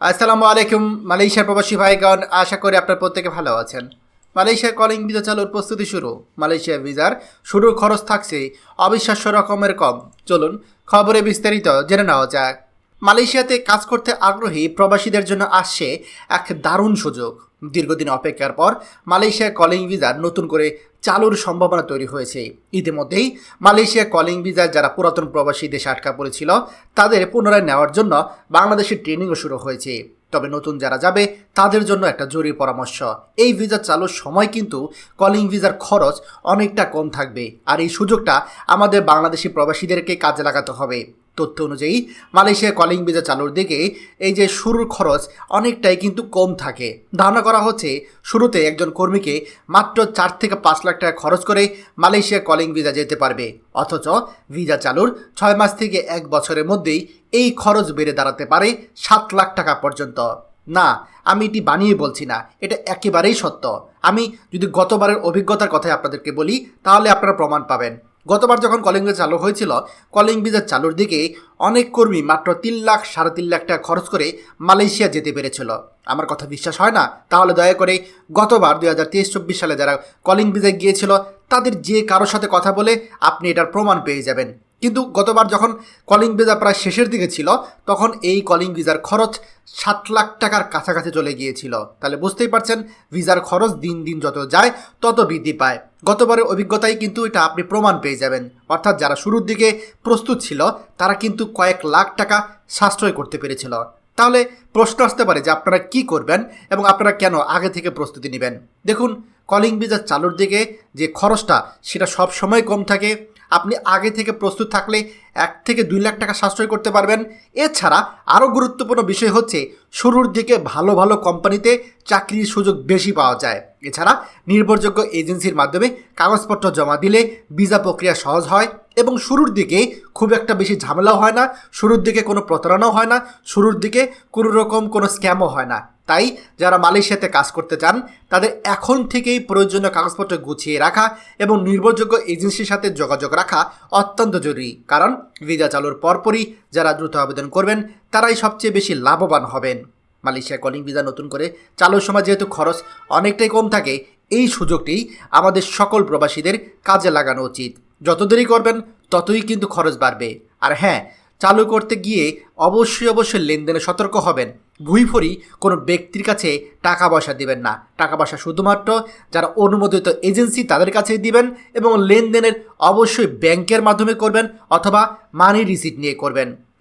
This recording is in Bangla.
আসসালামু আলাইকুম, মালয়েশিয়ার প্রবাসী ভাইগণ, আশা করি আপনার প্রত্যেকে ভালো আছেন। মালয়েশিয়ার কলিং ভিসা চালুর প্রস্তুতি শুরু। মালয়েশিয়া ভিজার শুরুর খরচ থাকছে অবিশ্বাস্য রকমের কম। চলুন খবরে বিস্তারিত জেনে নেওয়া যাক। মালয়েশিয়াতে কাজ করতে আগ্রহী প্রবাসীদের জন্য আসছে এক দারুণ সুযোগ। দীর্ঘদিন অপেক্ষার পর মালয়েশিয়া কলিং ভিসার নতুন করে চালুর সম্ভাবনা তৈরি হয়েছে। ইতিমধ্যেই মালয়েশিয়া কলিং ভিসার যারা পুরাতন প্রবাসী দেশে আটকা পড়েছিল, তাদের পুনরায় নেওয়ার জন্য বাংলাদেশের ট্রেনিংও শুরু হয়েছে। তবে নতুন যারা যাবে, তাদের জন্য একটা জরুরি পরামর্শ। এই ভিসা চালুর সময় কিন্তু কলিং ভিসার খরচ অনেকটা কম থাকবে। আর এই সুযোগটা আমাদের বাংলাদেশি প্রবাসীদেরকে কাজে লাগাতে হবে। তথ্য অনুযায়ী, মালয়েশিয়া কলিং ভিসা চালুর দিকে এই যে শুরুর খরচ অনেকটাই কিন্তু কম থাকে। ধারণা করা হচ্ছে, শুরুতে একজন কর্মীকে মাত্র চার থেকে পাঁচ লাখ টাকা খরচ করে মালয়েশিয়া কলিং ভিসা যেতে পারবে। অথচ ভিসা চালুর ছয় মাস থেকে এক বছরের মধ্যেই এই খরচ বেড়ে দাঁড়াতে পারে সাত লাখ টাকা পর্যন্ত। না, আমি এটি বানিয়ে বলছি না, এটা একেবারেই সত্য। আমি যদি গতবারের অভিজ্ঞতার কথাই আপনাদেরকে বলি, তাহলে আপনারা প্রমাণ পাবেন। গতবার যখন কলিং ভিসা চালু হয়েছিল কলিং ভিসা চালুর দিকে অনেক কর্মী মাত্র তিন লাখ, সাড়ে তিন লাখ টাকা খরচ করে মালয়েশিয়া যেতে পেরেছিল। আমার কথা বিশ্বাস হয় না? তাহলে দয়া করে গতবার দুই হাজার তেইশ চব্বিশ সালে যারা কলিং ভিসায় গিয়েছিল, তাদের যে কারোর সাথে কথা বলে আপনি এটার প্রমাণ পেয়ে যাবেন। কিন্তু গতবার যখন কলিং ভিসা প্রায় শেষের দিকে ছিল, তখন এই কলিং ভিসার খরচ সাত লাখ টাকার কাছাকাছি চলে গিয়েছিল। তাহলে বুঝতেই পারছেন ভিসার খরচ দিন দিন যত যায়, তত বৃদ্ধি পায়। গতবারের অভিজ্ঞতায় কিন্তু এটা আপনি প্রমাণ পেয়ে যাবেন। অর্থাৎ যারা শুরুর দিকে প্রস্তুত ছিল, তারা কিন্তু কয়েক লাখ টাকা সাশ্রয় করতে পেরেছিল। তাহলে প্রশ্ন আসতে পারে যে আপনারা কি করবেন এবং আপনারা কেন আগে থেকে প্রস্তুতি নেবেন? দেখুন, কলিং ভিজা চালুর দিকে যে খরচটা, সেটা সবসময় কম থাকে। আপনি আগে থেকে প্রস্তুত থাকলে এক থেকে দুই লাখ টাকা সাশ্রয় করতে পারবেন। এছাড়া আরও গুরুত্বপূর্ণ বিষয় হচ্ছে, শুরুর দিকে ভালো ভালো কোম্পানিতে চাকরির সুযোগ বেশি পাওয়া যায়। এছাড়া নির্ভরযোগ্য এজেন্সির মাধ্যমে কাগজপত্র জমা দিলে ভিসা প্রক্রিয়া সহজ হয়। এবং শুরুর দিকে খুব একটা বেশি ঝামেলাও হয় না, শুরুর দিকে কোনো প্রতারণাও হয় না, শুরুর দিকে কোনো রকম কোনো স্ক্যামও হয় না। তাই যারা মালয়েশিয়াতে কাজ করতে চান, তাদের এখন থেকেই প্রয়োজনীয় কাগজপত্র গুছিয়ে রাখা এবং নির্ভরযোগ্য এজেন্সির সাথে যোগাযোগ রাখা অত্যন্ত জরুরি। কারণ ভিসা চালুর পরপরই যারা দ্রুত আবেদন করবেন, তারাই সবচেয়ে বেশি লাভবান হবেন। মালয়েশিয়া কলিং ভিসা নতুন করে চালুর সময় যেহেতু খরচ অনেকটাই কম থাকে, এই সুযোগটি আমাদের সকল প্রবাসীদের কাজে লাগানো উচিত। যত দেরি করবেন, ততই কিন্তু খরচ বাড়বে। আর হ্যাঁ চালু করতে গিয়ে অবশ্যই অবশ্যই লেনদেনে সতর্ক হবেন। ভুইফরি কোনো ব্যক্তির কাছে টাকা পয়সা দিবেন না। টাকা পয়সা শুধুমাত্র যারা অনুমোদিত এজেন্সি তাদের কাছেই দিবেন এবং লেনদেনের অবশ্যই ব্যাংকের মাধ্যমে করবেন অথবা মানি রিসিট নিয়ে করবেন।